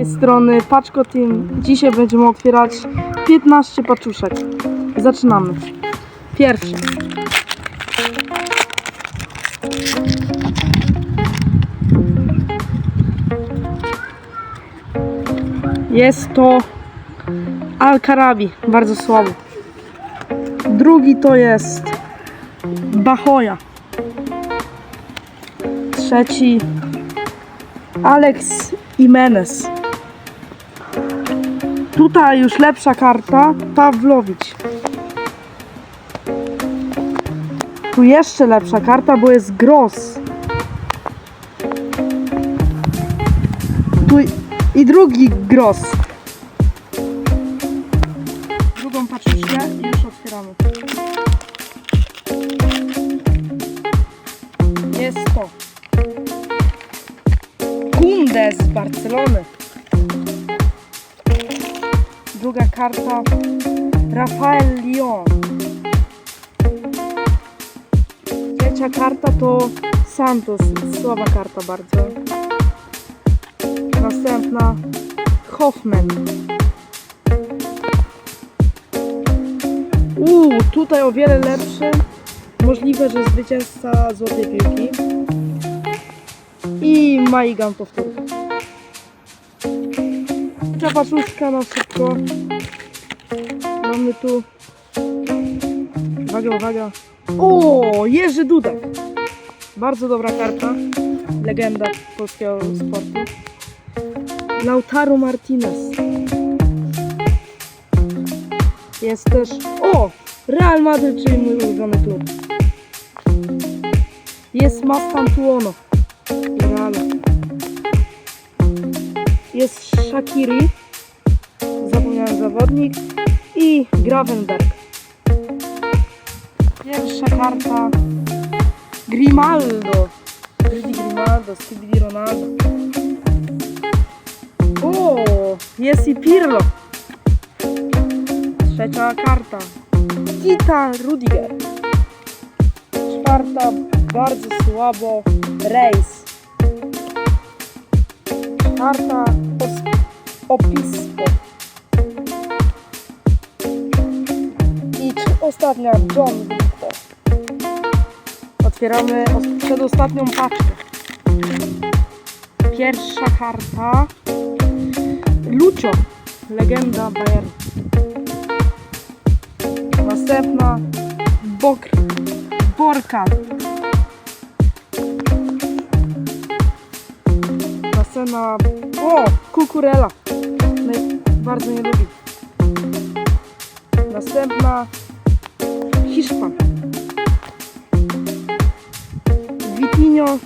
Z strony Paczko Team. Dzisiaj będziemy otwierać 15 paczuszek. Zaczynamy. Pierwszy. Jest to Al-Karabi, bardzo słabo. Drugi to jest Bahoya. Trzeci Alex Jimenez. Tutaj już lepsza karta Pawlowicz. Tu jeszcze lepsza karta, bo jest Gross. Tu i- drugi Gross. Drugą paczuszkę i już otwieramy. Jest to Kunde z Barcelony. Druga karta Rafael Lyon. Trzecia karta to Santos. Słaba karta bardzo. Następna Hoffman. Uuu, tutaj o wiele lepszy. Możliwe, że zwycięzca złotej piłki. I Maigan powtórka. Trzecia paczuszka na szybko. Mamy tu. Uwaga, uwaga. O, Jerzy Dudek. Bardzo dobra karta. Legenda polskiego sportu. Lautaro Martinez. Jest też. O! Real Madrid, czyli mój ulubiony klub. Jest Mastantuono. Realu. Jest Shakiri. Zapomniałem zawodnik. I Gravenberg. Pierwsza karta. Grimaldo. Rudy Grimaldo, Skibidi Ronaldo. O, jest i Pirlo. Trzecia karta. Kita Rudiger. Czwarta, bardzo słabo. Reis. Os- Opispo. I ostatnia, John. Otwieramy os- przedostatnią paczkę. Pierwsza karta. Lucio, legenda Bayern. Następna Bokr, Następna, o, Kukurela. Naj- Bardzo nie lubi. Następna Hiszpan. Vitinho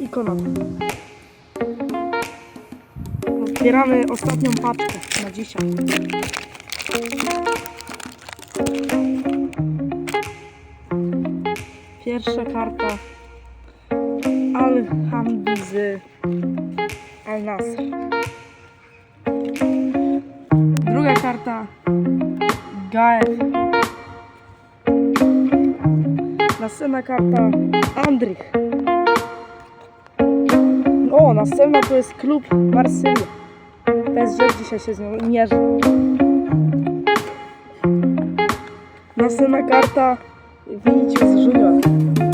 i Konat. Otwieramy ostatnią paczkę na dzisiaj. Pierwsza karta Al-Hamdi Al-Nasr. Druga karta Gael. Następna karta Andrych. O, następna to jest klub Marsylia. PSG dzisiaj się z nią mierzy. Następna karta Vinicius Junior.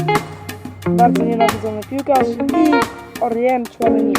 Bardzo nienawidzony piłkarz i Orient Chouameni.